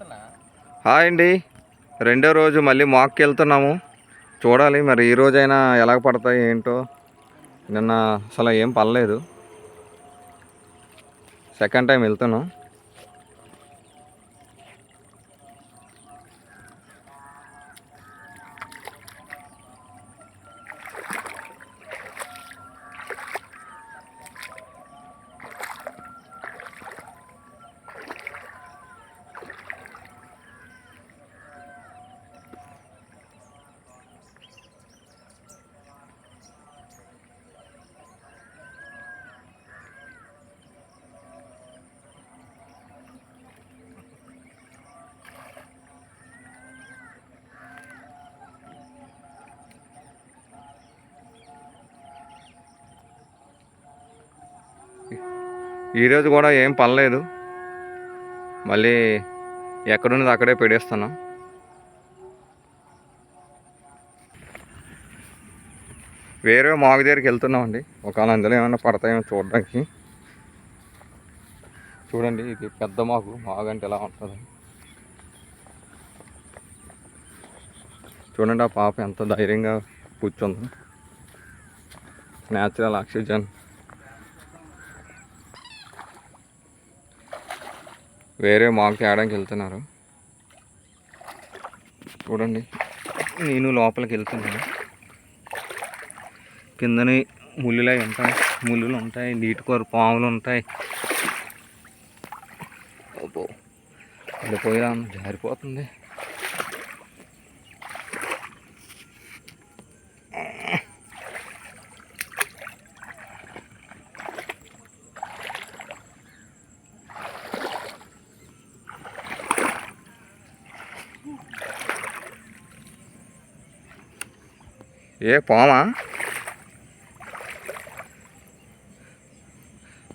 Hi అండి. రెండో రోజు మళ్ళీ మాక్కి వెళ్తున్నాము. చూడాలి మరి ఈ రోజైనా ఎలాగ పడతాయి ఏంటో. నిన్న అసలు ఏం పర్లేదు సెకండ్ టైం వెళ్తున్నాం. ఈరోజు కూడా ఏం పనలేదు మళ్ళీ ఎక్కడున్నది అక్కడే పెడేస్తున్నాం వేరే మాగు దగ్గరికి వెళ్తున్నామండి. ఒకవేళ అందులో ఏమైనా పడతాయేమో చూడడానికి. చూడండి ఇది పెద్ద మాగు మాగు అంటే ఎలా ఉంటుంది? చూడండి ఆ పాప ఎంత ధైర్యంగా కూర్చుందో. న్యాచురల్ ఆక్సిజన్ వేరే మాకు తేడానికి వెళ్తున్నారు. చూడండి నేను లోపలికి వెళ్తున్నాను. కిందని ముళ్ళులై ఉంటాయి ముళ్ళులు ఉంటాయి నీటి కూర పాములు ఉంటాయి. అబ్బో వెళ్ళిపోయా జారిపోతుంది. ఏ పామా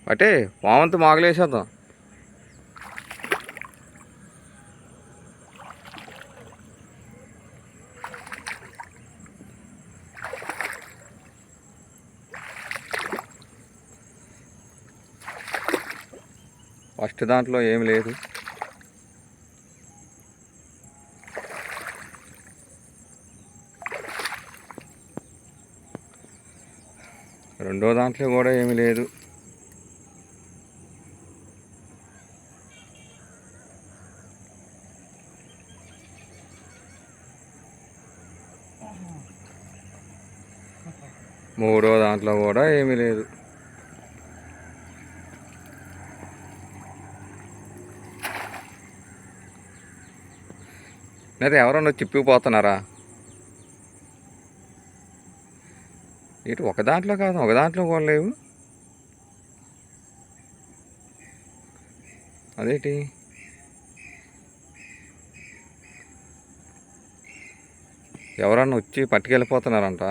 అంటే పామంతా మాగలేసేద్దాం. ఫస్ట్ దాంట్లో ఏమి లేదు. రెండో దాంట్లో కూడా ఏమీ లేదు. మూడో దాంట్లో కూడా ఏమీ లేదు. లేదా ఎవరన్నా చిప్పిపోతున్నారా ఇటు ఒక దాంట్లో కాదు ఒక దాంట్లో కూడా లేవు. అదేటి? ఎవరన్నా వచ్చి పట్టుకెళ్ళిపోతున్నారంట.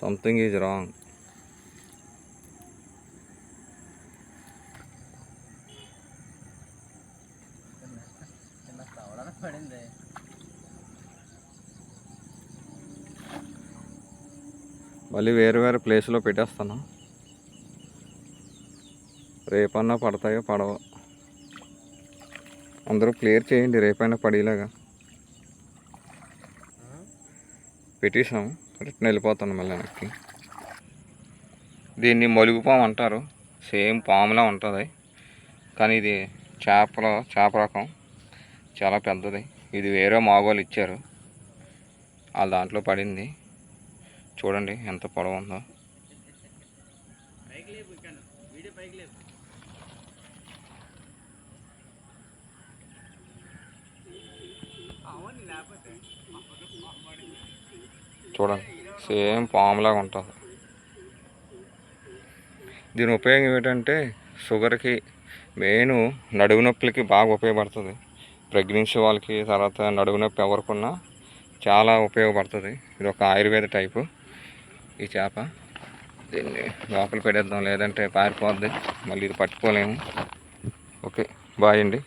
సంథింగ్ ఈజ్ రాంగ్ పడింది. మళ్ళీ వేరే వేరే ప్లేస్లో పెట్టేస్తాను. రేపన్నా పడతాయో పడవో. అందరూ క్లియర్ చేయండి రేపైనా పడేలాగా. పెట్టేసాము రిటర్న్ వెళ్ళిపోతాను మళ్ళీ వెనక్కి. దీన్ని మలుగు పాము అంటారు. సేమ్ పాములా ఉంటుంది. కానీ ఇది చేపల చేప రకం. చాలా పెద్దది. ఇది వేరే మాగోలు ఇచ్చారు. వాళ్ళ దాంట్లో పడింది. చూడండి ఎంత పొడవు ఉందో. చూడండి సేమ్ పాములాగా ఉంటుంది. దీని ఉపయోగం ఏంటంటే షుగర్కి మెయిన్ నడుము నొప్పులకి బాగా ఉపయోగపడుతుంది. ప్రెగ్నెన్సీ వాళ్ళకి తర్వాత నడుము నొప్పి ఎవరికున్నా చాలా ఉపయోగపడుతుంది. ఇది ఒక ఆయుర్వేద టైపు. ఈ చేప. దీన్ని లోపల పెడేద్దాం లేదంటే పారిపోద్ది. మళ్ళీ ఇది పట్టుకోలేము. ఓకే బాయ్ అండి.